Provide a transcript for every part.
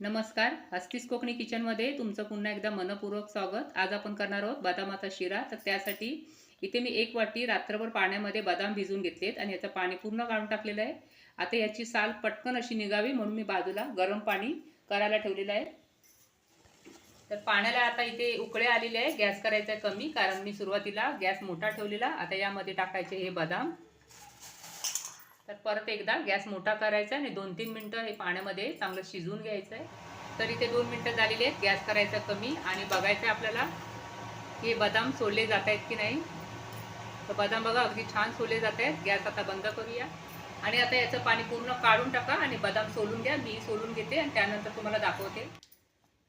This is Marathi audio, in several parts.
नमस्कार हस्तीस कोकणी किचनमध्ये तुमचं पुन्हा एकदा मनपूर्वक स्वागत. आज आपण करणार आहोत बदामाचा शिरा. तर त्यासाठी इथे मी एक वाटी रात्रभर पाण्यामध्ये बदाम भिजून घेतलेत आणि याचं पाणी पूर्ण काढून टाकलेलं आहे. आता याची साल पटकन अशी निघावी म्हणून मी बाजूला गरम पाणी करायला ठेवलेलं आहे. तर पाण्याला आता इथे उकळे आलेले आहे. गॅस करायचा आहे कमी कारण मी सुरुवातीला गॅस मोठा ठेवलेला. आता यामध्ये टाकायचे हे बदाम. तर परत एकदा गॅस मोठा करायचा आणि दोन तीन मिनटं हे पाण्यामध्ये चांगलं शिजवून घ्यायचं आहे. तर इथे दोन मिनटं झालेली आहेत. गॅस करायचा कमी आणि बघायचं आहे आपल्याला हे बदाम सोडले जात आहेत की नाही. तर बदाम बघा अगदी छान सोडले जात आहेत. गॅस आता बंद करूया. आणि आता याचं पाणी पूर्ण काढून टाका आणि बदाम सोलून घ्या. मी सोलून घेते आणि त्यानंतर तुम्हाला दाखवते.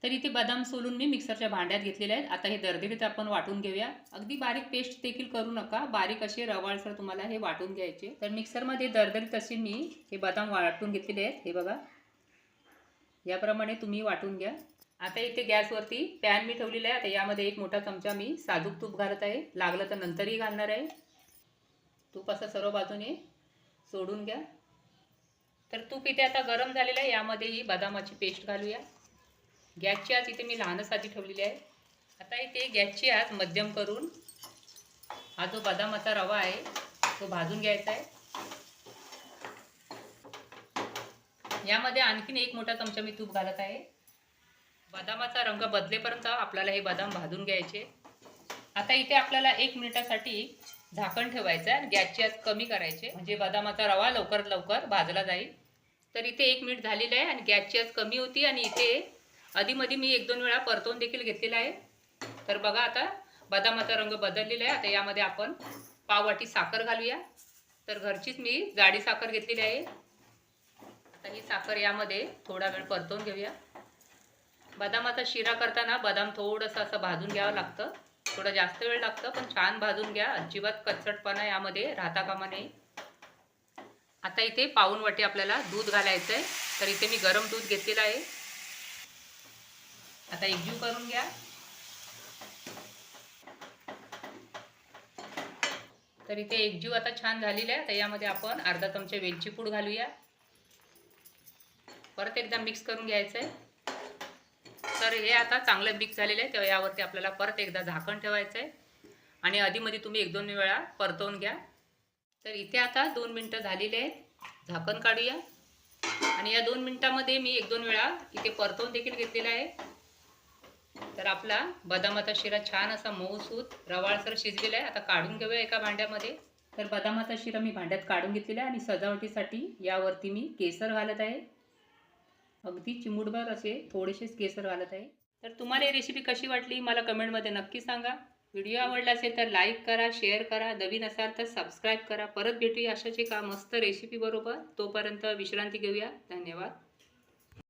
तर इथे बदाम सोलून मी मिक्सरच्या भांड्यात घेतलेले आहेत. आता हे दरदरीत आपण वाटून घेऊया. अगदी बारीक पेस्ट देखील करू नका. बारीक असे रवाळसर तुम्हाला हे वाटून घ्यायचे. तर मिक्सरमध्ये दरदरीत असे मी हे बदाम वाटून घेतलेले आहेत. हे बघा. याप्रमाणे तुम्ही वाटून घ्या. आता इथे गॅसवरती पॅन मी ठेवलेला आहे. आता यामध्ये एक मोठा चमचा मी साजूक तूप घालत आहे. लागलं तर नंतरही घालणार आहे. तूप असं सर्व बाजूने सोडून घ्या. तर तूप इथे आता गरम झालेलं आहे. यामध्ये ही बदामाची पेस्ट घालूया. गॅसची आज इथे मी लहानच आधी ठेवलेली आहे. आता इथे गॅसची आज मध्यम करून हा जो बदामाचा रवा आहे तो भाजून घ्यायचा आहे. यामध्ये आणखीन एक मोठा चमचा मी तूप घालत आहे. बदामाचा रंग बदलेपर्यंत आपल्याला हे बदाम भाजून घ्यायचे. आता इथे आपल्याला एक मिनिटासाठी झाकण ठेवायचं आहे गॅसची आज कमी करायचे. म्हणजे बदामाचा रवा लवकरात लवकर भाजला जाईल. तर इथे एक मिनिट झालेलं आहे आणि गॅसची आज कमी होती आणि इथे आधीमध्ये मी एक दोन वेळा परतवून देखील घेतलेला आहे. तर बघा आता बदामाचा रंग बदललेला आहे. आता यामध्ये आपण पाववाटी साखर घालूया. तर घरचीच मी जाडी साखर घेतलेली आहे. आता ही साखर यामध्ये थोडा वेळ परतवून घेऊया. बदामाचा शिरा करताना बदाम थोडंसं असं भाजून घ्यावं लागतं. थोडं जास्त वेळ लागतं पण छान भाजून घ्या. अजिबात कचटपणा यामध्ये राहता कामा नाही आता इथे पाऊन वाटी आपल्याला दूध घालायचं आहे तर इथे मी गरम दूध घेतलेलं आहे. आता एकजीव करून घ्या. तर इथे एकजीव आता छान झालेला आहे. तर यामध्ये आपण अर्धा चमचे वेलची पूड घालूया. परत एकदा मिक्स करून घ्यायचं आहे तर हे आता चांगलं मिक्स झालेलं आहे. तेव्हा यावरती आपल्याला परत एकदा झाकण ठेवायचं आहे आणि आधीमध्ये तुम्ही एक दोन वेळा परतवून घ्या. तर इथे आता दोन मिनटं झालेली आहेत. झाकण काढूया. आणि या दोन मिनटामध्ये मी एक दोन वेळा इथे परतवून देखील घेतलेलं आहे. तर आपला बदामाचा शिरा छान असा मऊसूत रवाळसर शिजलेला आहे. आता काढून घेऊया एका भांड्यामध्ये. तर बदामाचा शिरा मी भांड्यात काढून घेतलेला आहे आणि सजावटीसाठी यावरती मी केसर घालत आहे. अगदी चिमूटभर असे थोडेसेच केसर घालत आहे. तर तुम्हाला ही रेसिपी कशी वाटली मला कमेंटमध्ये नक्की सांगा. व्हिडिओ आवडला असेल तर लाईक करा शेअर करा. नवीन असाल तर सबस्क्राईब करा. परत भेटूया अशाच एका मस्त रेसिपी बरोबर. तोपर्यंत विश्रांती घेऊया. धन्यवाद.